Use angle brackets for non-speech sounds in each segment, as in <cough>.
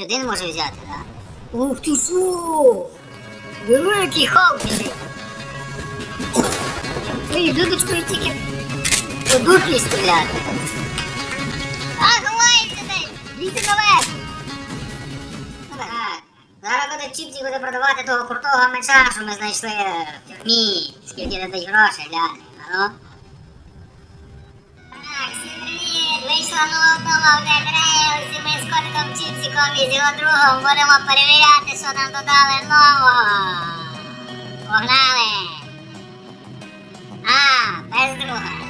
сюди не може взяти, так? Ух ти що! Великий Халк біжить! Дудочкою тільки по дуплі стріляти. А, ховайся десь! Лізьте наверх! Так, зараз буде чіпці буде продавати того крутого меча, що ми знайшли в тюрмі. Скільки дадуть грошей, глянь. А ну? Так, привіт! Вийшла нова нова Дедрей, усі ми з котиком Чіпсіком і з його другом будемо перевіряти, що нам додали нового. Погнали! А, без друга. <laughs>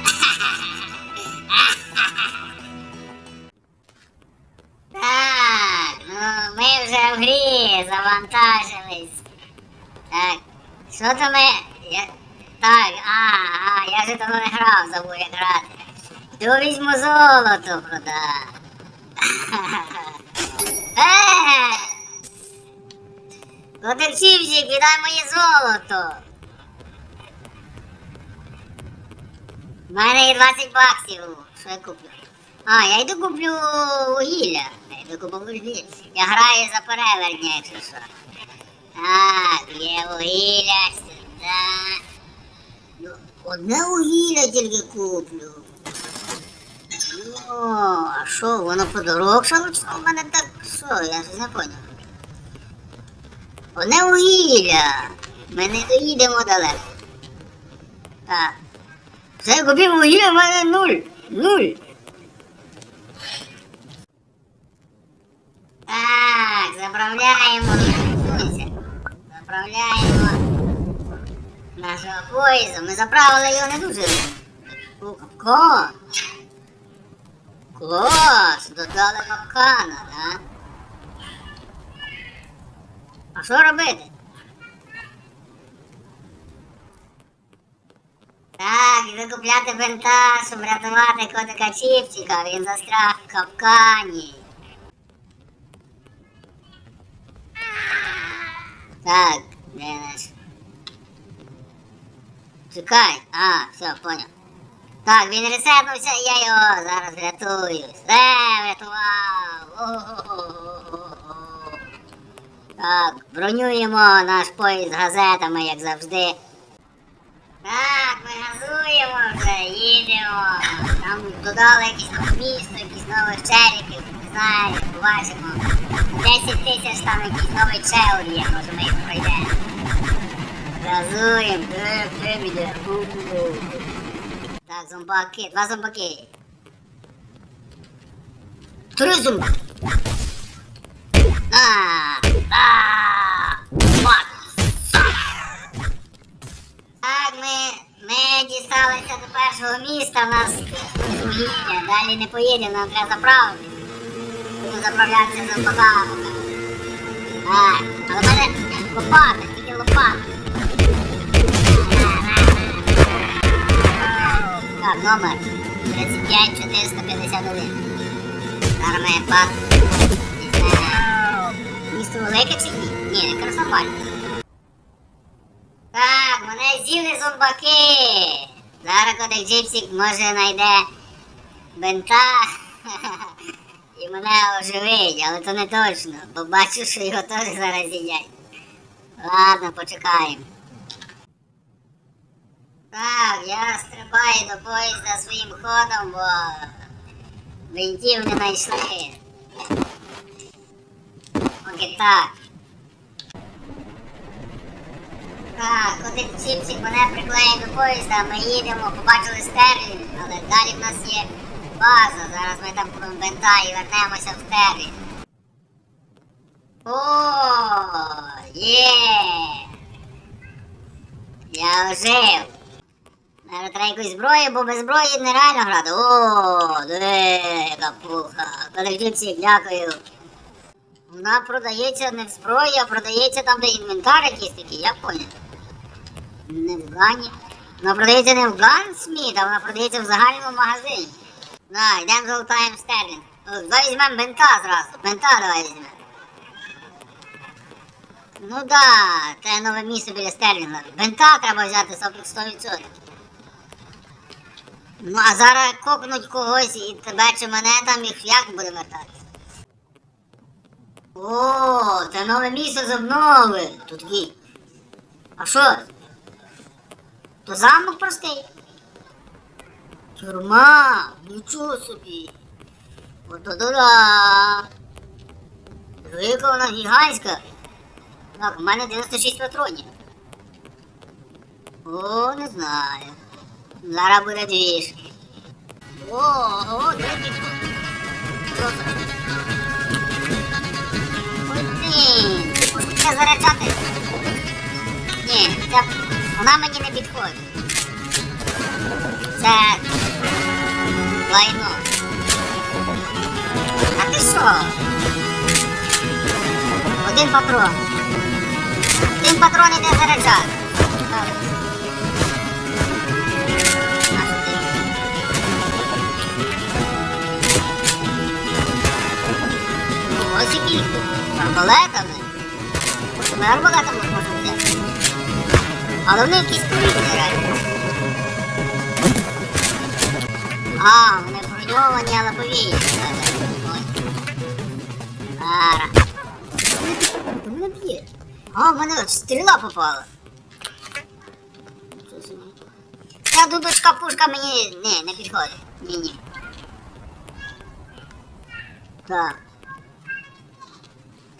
Так, ну ми вже в грі завантажились. Так, що то ми. Я... Так, а, а, я вже давно не грав, забув як грати. То візьму золото прода. Е! Котельчівчик, віддай моє золото. У мене є 20 баксів. Що я куплю? А, я йду куплю вугілля. Я йду куплю вугілля. Я граю за перевертня, якщо що. Так, є вугілля сюди. Ну, одне вугілля тільки куплю. О, а що, воно подорожчало? Чи в мене так що? Я щось не поняв. Одне вугілля. Ми не доїдемо далеко. Так. Все, купив вугілля, в мене нуль. Нуль. Так, заправляємо. Заправляємо нашого поїзду. Ми заправили його не дуже. О, капкан. Клас, додали капкана, да? А що робити? Так, викупляти бента, щоб рятувати котика Чіпчика, він застряг в капкані. Так, де наш? Чекай, а, все, понял. Так, він ресетнувся, я його зараз врятую. Все, врятував. Так, бронюємо наш поїзд газетами, як завжди. Так, ми газуємо вже, їдемо. Там додали якісь місто, якісь нових черепів, не знаю, побачимо. 10 тисяч там якийсь новий чел є, може ми їх пройдемо. Газуємо, де, де біде. Зомбаки, два зомбаки. Три зомбаки. А, а. Так, ми, ми дісталися до першого міста, в нас вугілля, далі не поїдемо, нам треба заправити. Будемо заправлятися за зомбаками. Так, але мене лопата, тільки лопата. Так, номер 35 451. Зараз ми пас. Місто велике чи ні? Ні, якраз нормально. Так, мене з'їли зомбаки. Зараз коли Джипсік може знайде бента і мене оживить, але то не точно, бо бачу, що його теж зараз з'їдять. Ладно, почекаємо. Так, я стрибаю до поїзда своїм ходом, бо бинтів не знайшли. Поки так. Так, коли чіпчик мене приклеїть до поїзда, ми їдемо, побачили стерлінг, але далі в нас є база. Зараз ми там купимо бента і вернемося в стерлінг. О, є! Я ожив! Зараз треба якусь зброю, бо без зброї нереально грати. О, диви, яка пуха. Колективчик, дякую. Вона продається не в зброї, а продається там, де інвентар якийсь такий, я поняв. Не в гані. Вона продається не в Гансміт, а вона продається в загальному магазині. На, йдемо золотаємо стерлінг. Давай візьмемо бента зразу. Бента давай візьмемо. Ну да, це нове місце біля стерлінга. Бента треба взяти 100%. Ну а зараз копнуть когось і тебе чи мене там їх як буде вертати? О, це нове місце з обнови. Тут такий. А що? То замок простий. Тюрма, нічого собі. Ото да. Велика вона гігантська. Так, у мене 96 патронів. О, не знаю. Зараз буде двіж. О, о. Ой, блін, цю заряджати. Ні, ця, вона мені не підходить. Це лайно. А ти що? Один патрон. Один патрон іде заряджати. Які арбалетами. Ми арбалетами можемо взяти. Але вони якісь повітря реально. А, вони броньовані, але. Ой. Ара. Та мене б'є. А, в мене стріла попала. Ця дудочка пушка мені не, не підходить. Ні, ні. Так.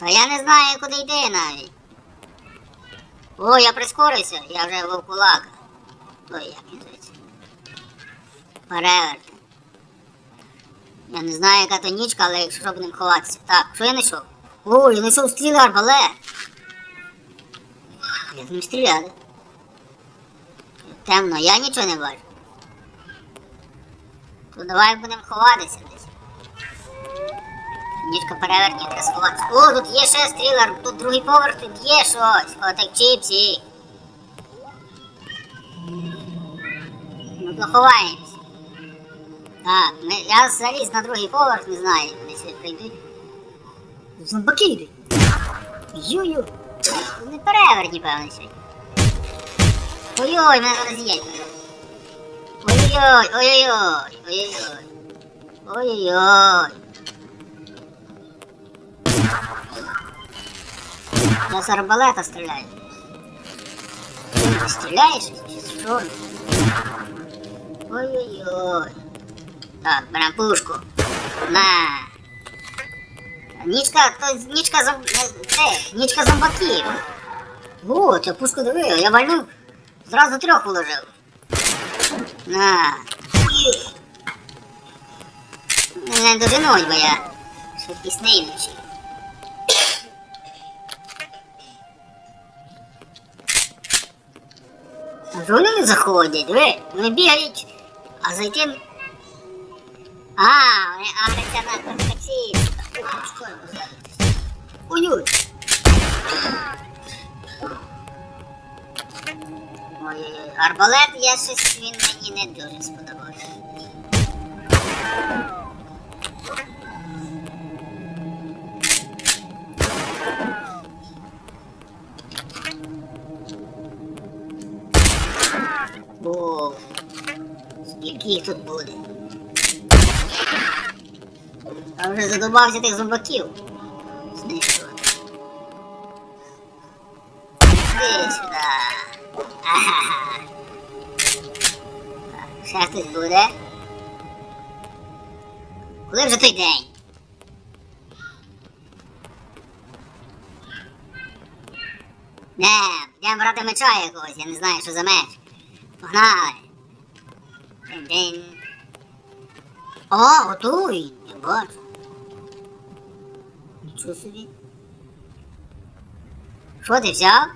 Та я не знаю, куди йти навіть. О, я прискорився, я вже вовкулака. Ой, як він зветься. Переверти. Я не знаю, яка то нічка, але якщо будемо ховатися. Так, що я знайшов? О, я знайшов стріли арбалет. Я з ним стріляти. Темно, я нічого не бачу. То давай будемо ховатися перевертні, треба сховатися. О, тут є ще стрілер, тут другий поверх, тут є щось. О, так чіпсі. Ну то ховаємось. Так, ми, я заліз на другий поверх, не знаю, вони сюди прийдуть. Зомбаки йдуть. Ю-ю. Не переверні, певно, сьогодні. Ой-ой, мене зараз з'їдять. Ой-ой-ой, ой-ой-ой, ой-ой-ой. Я з арбалета стріляю. Ти стріляєш? Чи що? Ой-ой-ой. Так, берем пушку. На. Нічка, то нічка зом... Е, нічка зомбаків. О, цю пушку диви, я вальнув. Зразу трьох уложив. На. Є. Не доженуть, бо я швидкісний вночі. Вони не заходять, ви, вони бігають, а за. А, вони агряться на таксі. Ой-ой. Арбалет я щось він мені не дуже сподобався. Їх тут буде? Я вже задобався тих зомбаків. Знищувати. Іди сюди. Ага. Ще хтось буде. Коли вже той день? Не, йдемо брати меча якогось, я не знаю, що за меч. Погнали. День. О. Я бачу. Нічого собі. Що ти взяв?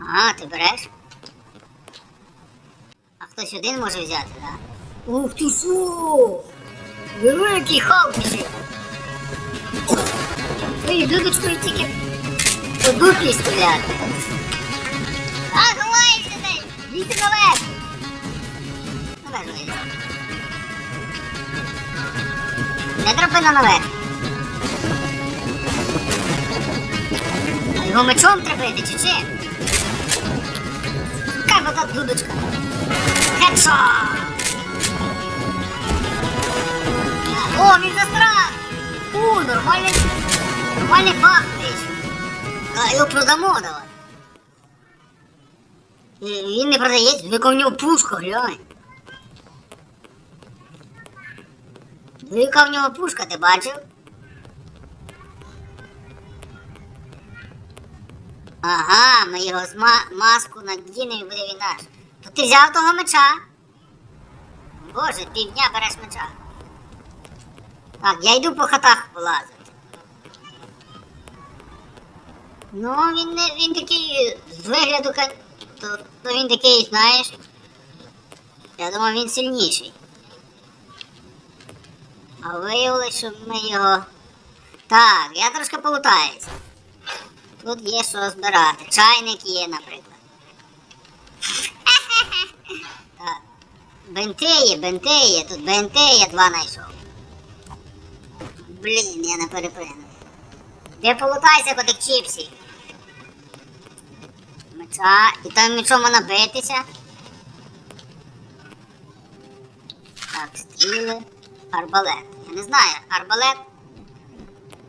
А, ти береш? А хтось один може взяти? Да? Ух ти що! Великий Халк біжить! Ой, дудочкою тільки по дупі стріляти. А, ховайся ти! Лізти наверх! Наверх лізти. Не драпина наверх. А його мечом треба йти, чи чим? Яка вода дудочка? Хедшот! О, він застряг! Ой, нормальний, нормальний вийшов. А його продамо давай. Він не продається, яка в нього пушка, глянь. Ну, Яка в нього пушка, ти бачив? Ага, ми його з ма- маску надінемо і буде він наш. То ти взяв того меча? Боже, півдня береш меча. Так, я йду по хатах полазити. Ну, він не він такий з вигляду, то, то він такий, знаєш. Я думав, він сильніший. А виявилось, що ми його. Так, я трошки полутаюся. Тут є що розбирати. Чайник є, наприклад. <laughs> Так. Бенти є, бенти є, тут бенти я два знайшов. Блін, я не перепригнув. Де полутайся, котик чіпсі. Меча. І там мечом можна битися. Так, стріли. Арбалет. Я не знаю, арбалет.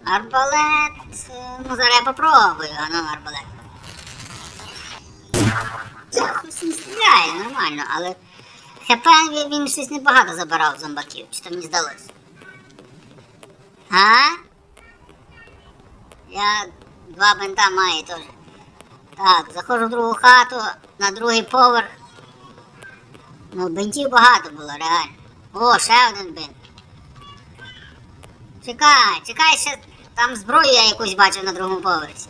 Арбалет. е, Ну, зараз я попробую, а ну арбалет. Щось не стріляє нормально, але ХП він, щось небагато забирав зомбаків, чи то мені здалося. А? Я два бинта маю теж. Так, заходжу в другу хату, на другий поверх. Ну, бинтів багато було, реально. О, ще один бинт. Чекай, чекай, ще там зброю я якусь бачив на другому поверсі.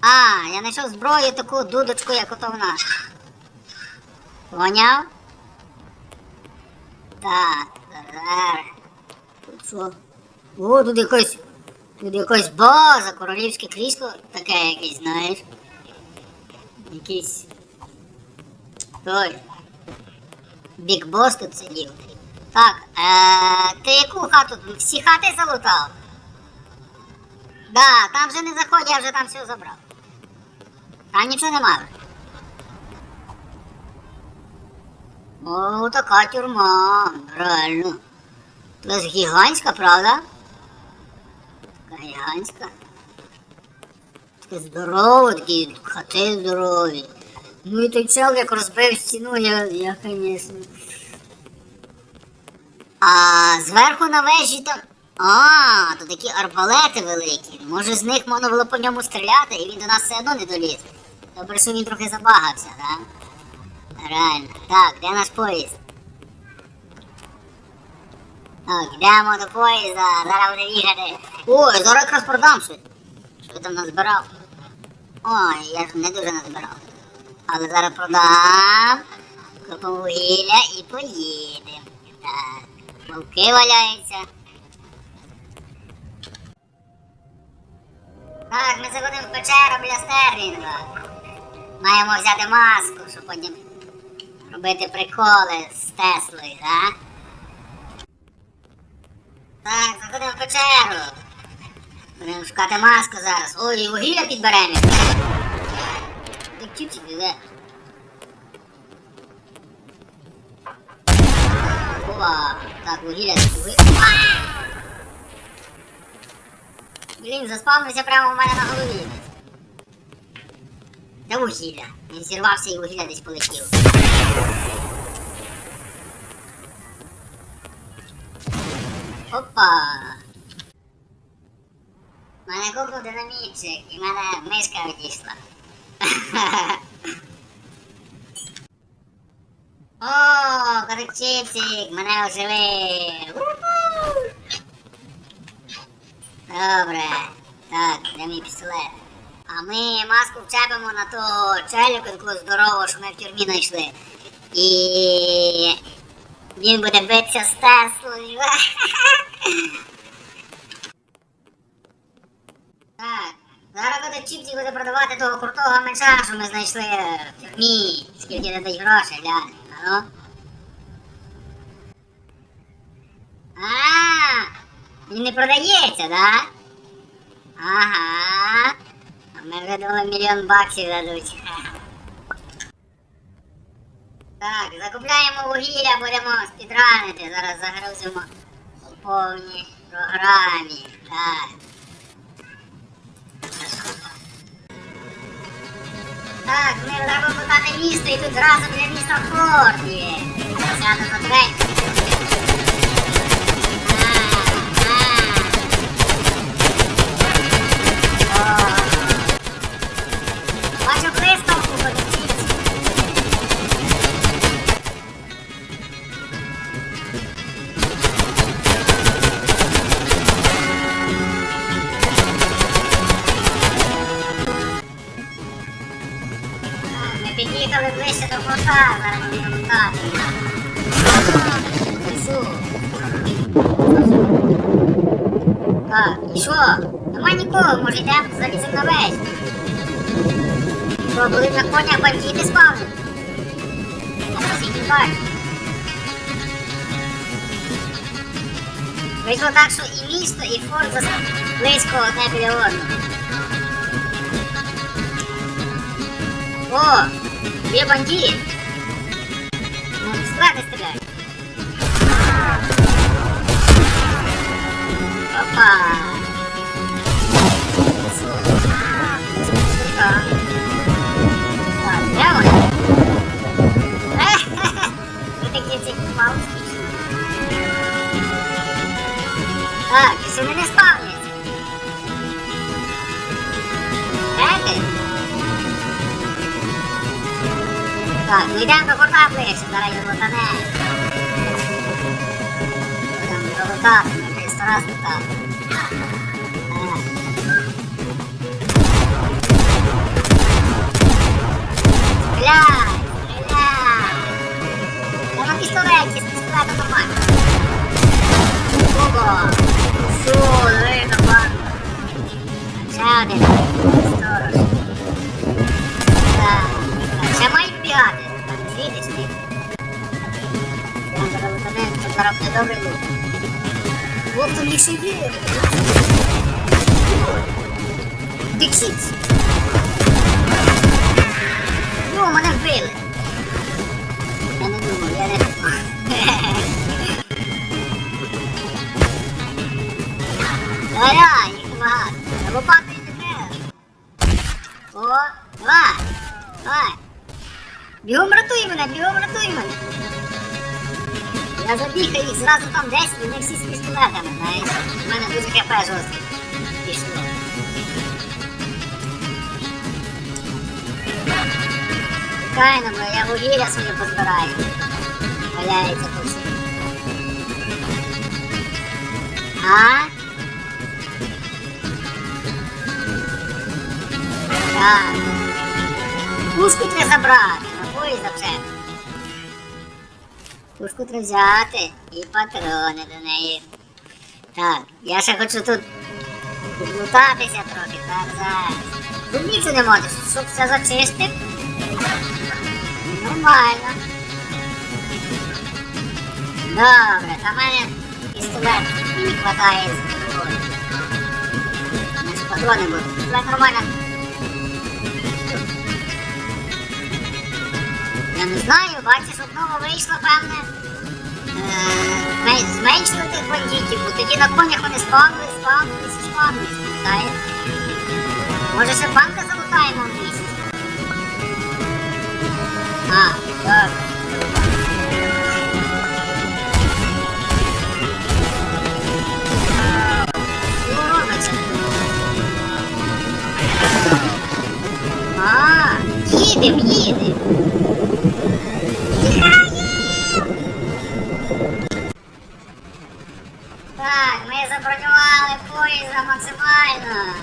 А, я знайшов зброю таку дудочку, як ото в нас. Поняв? Так. Тут що? О, тут якось. Тут якась база, королівське крісло таке якесь, знаєш. Якийсь. Той. Бік бос тут сидів. Так, е, ти яку хату? Всі хати залутав? Да, там вже не заходь, я вже там все забрав. Там нічого нема вже. О, така тюрма, реально. Ж гігантська, правда? Така гігантська. Таке здорово, такі хати здорові. Ну і той як розбив стіну, я, я, конечно. А зверху на вежі там. А, то такі арбалети великі. Може з них можна було по ньому стріляти, і він до нас все одно не доліз. Добре, що він трохи забагався, так? Реально. Так, де наш поїзд? Так, йдемо до поїзда, зараз буде їхати. Ой, зараз якраз продам щось. Що там назбирав? Ой, я ж не дуже назбирав. Але зараз продам. Купимо вугілля і поїдемо. Так. Вовки валяються. Так, ми заходимо в печеру біля Стерлінга. Маємо взяти маску, щоб потім робити приколи з Теслою, так? Так, заходимо в печеру. Будемо шукати маску зараз. Ой, вугілля підберемо. Ти чіпчик іде. Опа, так, вугілля ви. Блін, заспавнився прямо у мене на голові. Де вугілля? Він зірвався і вугілля десь полетів. Опа! У мене купив динамітчик і мене мишка відійшла. <laughs> О, мене оживив. Добре. Так, де мій пістолет? А ми маску вчепимо на того челіку такого здорового, що ми в тюрмі знайшли. І він буде битися з Теслою. <laughs> Так, зараз буде чіпці буде продавати того крутого меча, що ми знайшли в тюрмі. Скільки дадуть грошей, глянь. А ну. А, він не продається, да? Ага. А ми вже думали мільйон баксів дадуть. Так, закупляємо вугілля, будемо спідранити. Зараз загрузимо у повній програмі. Так. Так, ми треба подати місто і тут зразу для міста форт є. Сяду на на конях бандити спавнили? Я вас їх не бачу. Вийшло так, що і місто, і форт зас- близько одне біля одного. О, є бандит. Ну, складно стріляють. Опа. І сюди не спавняться. Де ти? Так, ну йдемо до порта ближче, зараз його лутане. Будемо долутати, ми вже сто раз лутали. Е. Стріляй! Стріляй! Пістолета нормально. Ого! Нормально. Ще один. Сторож. Так, ще мають бігати. Сюди. Я зараз лутанем, це зараз. Ну, мене вбили. Я не думав, я не думав. Їх багато. Лопатою не треба. О, давай, давай. Бігом рятуй мене, бігом рятуй мене. Я забігаю їх зразу там 10, вони всі з пістолетами, знаєш. У мене дуже КП жорстке. Пішло. Кайно, бо я вугілля своє позбираю. Валяється всьому. А? Так. Пушку треба забрати, набої зачепити. Пушку треба взяти і патрони до неї. Так, я ще хочу тут лутатися трохи, так, зараз. Нічого не можеш, щоб все зачистив. Нормально. Добре, та мене пістолет мені хватає з патрони будуть. Пістолет нормально. Я не знаю, бачиш, одного вийшло, певне. е, Зменшили тих бандитів, бо тоді на конях вони спавнили, спавнились і спавнились, пам'ятаєш? Може ще банка залутаємо в місті? А, добре. Що робиться? А, їдем, їдем. Так, ми забронювали поїзд максимально.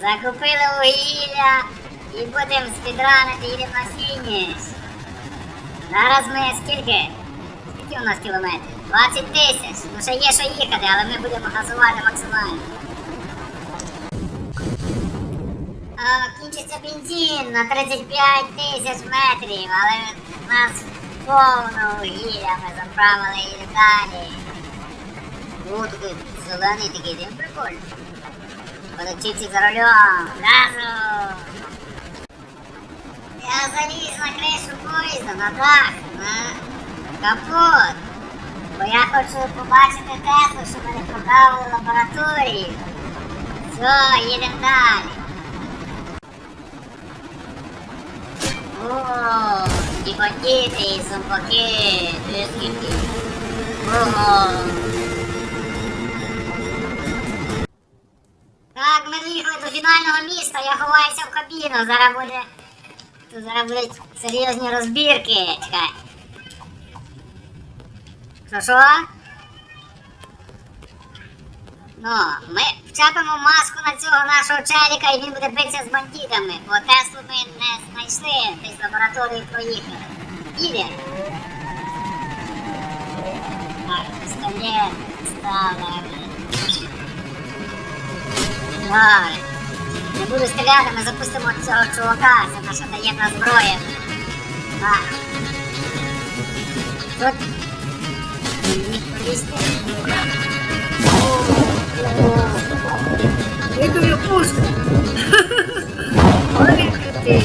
Закупили вугілля і будемо спідранити, їдемо на фініш. Зараз ми скільки? Скільки у нас кілометрів? 20 тисяч. Ну ще є що їхати, але ми будемо газувати максимально. А, кінчиться бензин на 35 тисяч метрів, але нас повно вугілля, ми заправили і далі. О, такий зелений такий дим прикольний. Полетівці за рулем, газу! Я заліз на кришу поїзда, на дах, на капот. Бо я хочу побачити Теслу, щоб мене продали в лабораторію. Все, їдемо далі. О, і зомбаки, скільки. Ого. Так, ми доїхали до фінального міста, я ховаюся в кабіну, зараз буде. Тут зараз будуть серйозні розбірки. Чекай. Що що? Ну, ми вчепимо маску на цього нашого челіка і він буде битися з бандитами, бо Теслу ми не знайшли, десь лабораторію проїхали. Іде. Так, пістолет, ставили. Добре. Не буду стріляти, ми запустимо цього чувака, це наша таємна зброя. Так. Тут міг. Якою пушку. Ой, він крутий.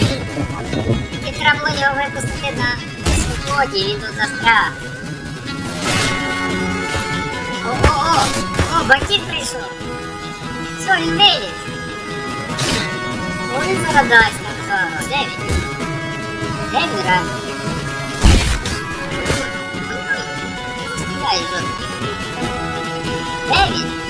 Тільки треба було його випустити на свободі, він тут застряг. О-о-о! О, бандит прийшов. Все, він виліз. О, він зараз дасть так само. Де він? Де він раз? Стріляй, жодний. Де він?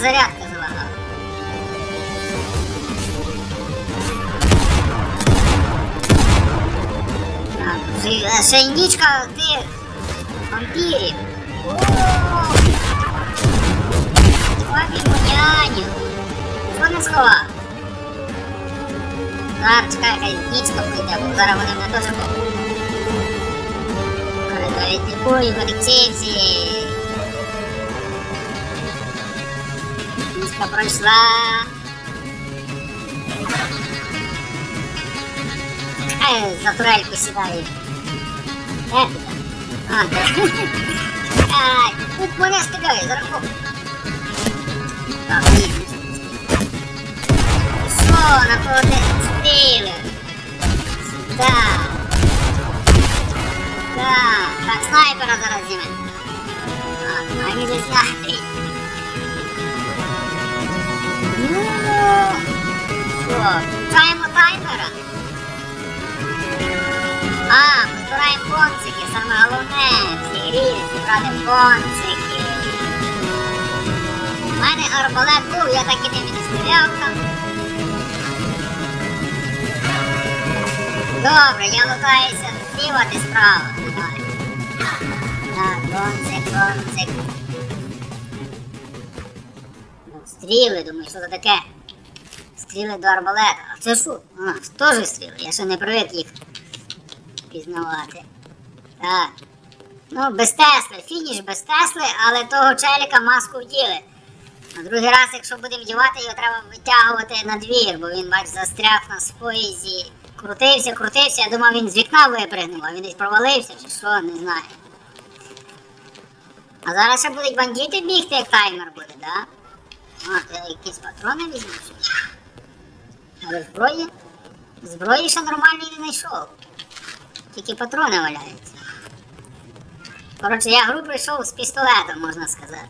Перезарядка залагала. Так, вже- а ще індичка тих вампірів. Папі няню. Що не сховав? Зараз чекай, нічка прийде, бо зараз вони мене теж бою, колективці. Нічка пройшла. Хай за турельку сідає. Де ти там? А, де? Ай, тут мене стріляє, зараз хоп. Так, ні. Що, на кого ти стріляєш? Так. Так, так, снайпера зараз зніме. Так, а він же включаємо таймера? А, ми збираємо бонцики, саме головне в цій грі зібрати бонцики. У мене арбалет був, я так і не стріляв там. Добре, я лутаюся зліва ти справа. Давай. Так, бонцик. Ну, Стріли, думаю, що це таке? Стріли до арбалета. А це що? А, теж стріли, я ще не привик їх пізнавати. Так. Ну, без Тесли, фініш без Тесли, але того челіка маску вділи. На другий раз, якщо будемо вдівати, його треба витягувати на двір, бо він, бач, застряг на поїзді. Крутився, крутився, я думав, він з вікна випригнув, а він десь провалився чи що, не знаю. А зараз ще будуть бандити бігти, як таймер буде, да? Ти якісь патрони візьмеш? Але зброї? Зброї ще нормальної не знайшов. Тільки патрони валяються. Коротше, я гру прийшов з пістолетом, можна сказати.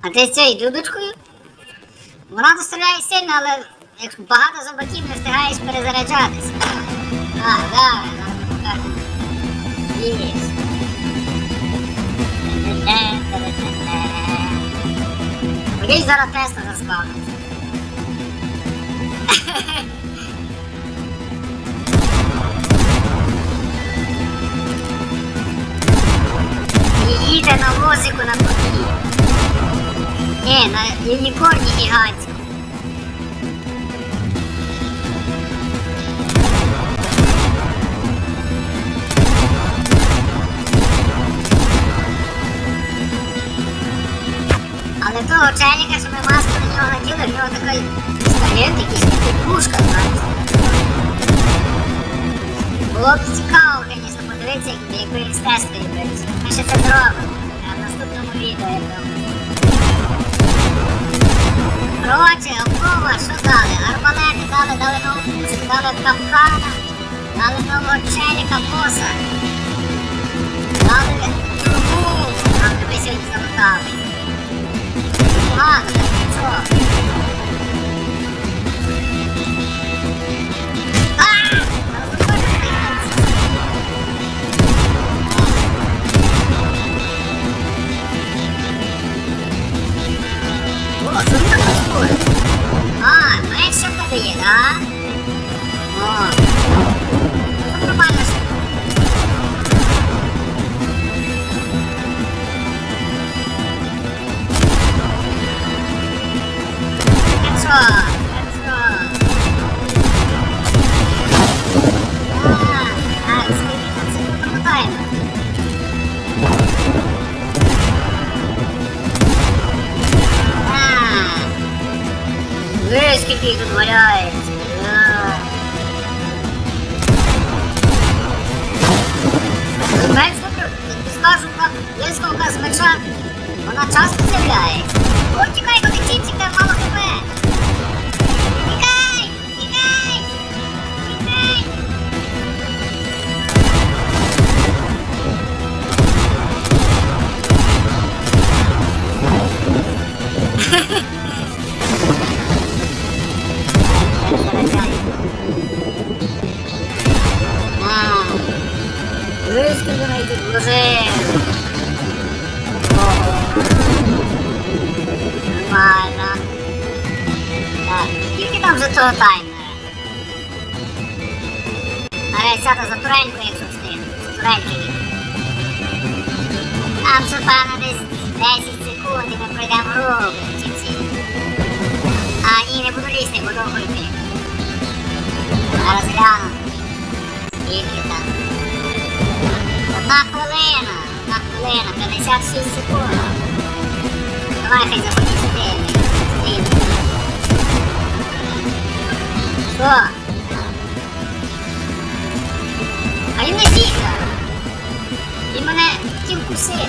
А ти з цією дудочкою? Вона доставляє сильно, але якщо багато зомбаків не встигаєш перезаряджатися. А, да, так. Єсть. Тобі зараз Тесла розбавлять. І їде на возику на копії. Ні, е, на юнікорні гігантську. Що ми маску на нього наділи, в нього такий пістолет, якийсь пушка, знаєш. Було б цікаво, звісно, подивитися, як- якби він з тестою бився. Ми ще це зробимо. В наступному відео, я думаю. Коротше, обкова, що дали? Арбалети дали, дали нову пушку, дали капкана, дали нового челіка боса. Дали трубу, нам тебе сьогодні залутали. Ладно, так нічого. А! Та заходь, О, що ти того таймера? Навіть сяду за туреньку, якщо встигну. Їду. Там ще певно десь 10 секунд і ми пройдемо кінці. А, ні, не буду лізти, буду йти. Зараз гляну. Скільки там? Одна хвилина, одна хвилина, 56 секунд. Давай хай кусити.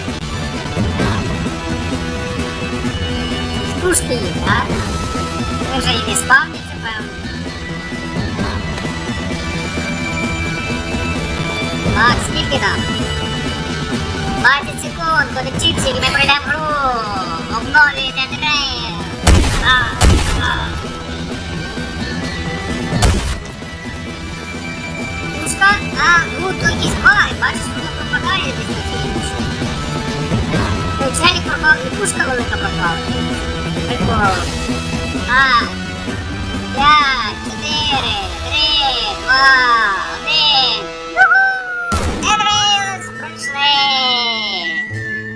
Пушки їх, так? Ми вже і не спавняться, певно. Так, скільки там? 20 секунд, коли чіпсик, і ми пройдемо гру. Обновлюйте а. Пушка? А, ну то якийсь бай, бачиш, пропадає десь на і пушка велика пропала. Прикол. А, п'ять, чотири, три, два, один. Еврейс пройшли!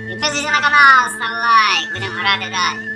Підписуйся на канал, став лайк, будемо грати далі.